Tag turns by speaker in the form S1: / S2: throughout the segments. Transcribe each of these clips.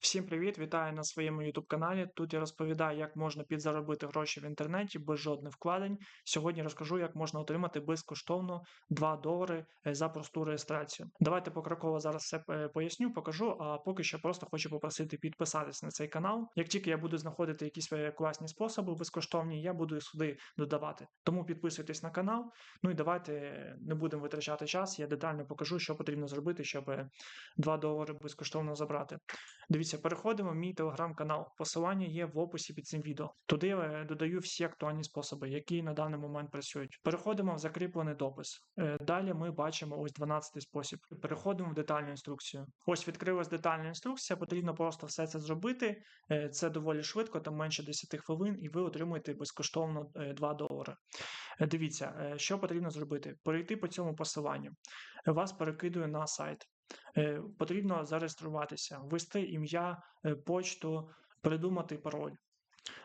S1: Всім привіт! Вітаю на своєму YouTube каналі. Тут я розповідаю, як можна підзаробити гроші в інтернеті без жодних вкладень. Сьогодні розкажу, як можна отримати безкоштовно 2 долари е, за просту реєстрацію. Давайте покроково зараз все е, поясню, покажу. А поки що просто хочу попросити підписатись на цей канал. Як тільки я буду знаходити якісь е, класні способи безкоштовні, я буду їх сюди додавати. Тому підписуйтесь на канал. Ну і давайте не будемо витрачати час. Я детально покажу, що потрібно зробити, щоб 2 долари безкоштовно забрати. Дивіться, переходимо в мій телеграм-канал. Посилання є в описі під цим відео. Туди я додаю всі актуальні способи, які на даний момент працюють. Переходимо в закріплений допис. Е, Далі ми бачимо ось 12 спосіб. Переходимо в детальну інструкцію. Ось відкрилась детальна інструкція. Потрібно просто все це зробити. Е, Це доволі швидко, там менше 10 хвилин, і ви отримуєте безкоштовно е, 2 долари. Е, Дивіться, е, що потрібно зробити: перейти по цьому посиланню. Е, Вас перекидує на сайт. Е, Потрібно зареєструватися, ввести ім'я, е, почту, придумати пароль.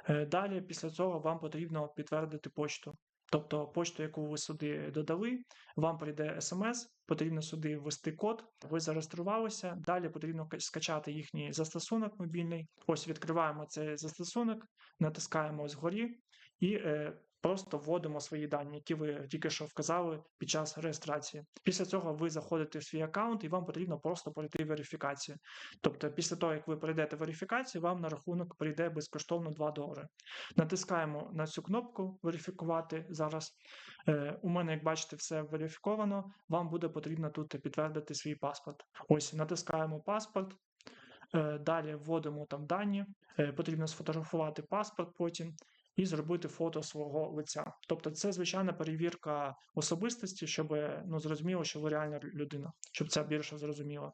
S1: Е, Далі, після цього, вам потрібно підтвердити почту. Тобто почту, яку ви сюди додали, вам прийде смс, потрібно сюди ввести код, ви зареєструвалися. Далі потрібно скачати їхній застосунок мобільний. Ось відкриваємо цей застосунок, натискаємо ось вгорі і е, просто вводимо свої дані, які ви тільки що вказали під час реєстрації. Після цього ви заходите в свій аккаунт і вам потрібно просто пройти верифікацію. Тобто, після того, як ви пройдете верифікацію, вам на рахунок прийде безкоштовно 2 долари. Натискаємо на цю кнопку верифікувати зараз. Е, у мене, як бачите, все верифіковано. Вам буде потрібно тут підтвердити свій паспорт. Ось натискаємо паспорт. Е, Далі вводимо там дані. Е, Потрібно сфотографувати паспорт потім і зробити фото свого лиця. Тобто, це звичайна перевірка особистості, щоб ну зрозуміло, що ви реальна людина, щоб це більше зрозуміло.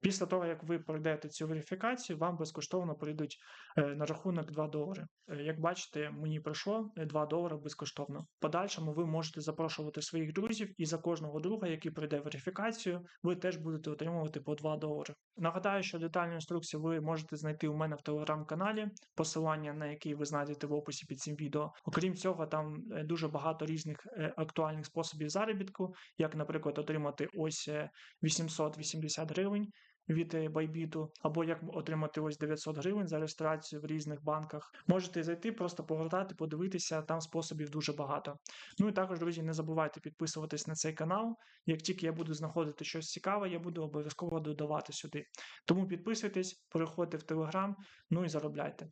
S1: Після того, як ви пройдете цю верифікацію, вам безкоштовно прийдуть е, на рахунок 2 долари. Е, Як бачите, мені прийшло е, 2 долари безкоштовно. В подальшому ви можете запрошувати своїх друзів, і за кожного друга, який пройде верифікацію, ви теж будете отримувати по 2 долари. Нагадаю, що детальну інструкцію ви можете знайти у мене в телеграм-каналі, посилання на який ви знайдете в описі під цим відео. Окрім цього, там е, дуже багато різних е, актуальних способів заробітку, як, наприклад, отримати ось е, 880 гривень від Байбіту, Bybit, або як отримати ось 900 гривень за реєстрацію в різних банках. Можете зайти, просто погортати, подивитися, там способів дуже багато. Ну і також, друзі, не забувайте підписуватись на цей канал. Як тільки я буду знаходити щось цікаве, я буду обов'язково додавати сюди. Тому підписуйтесь, переходьте в Телеграм, ну і заробляйте.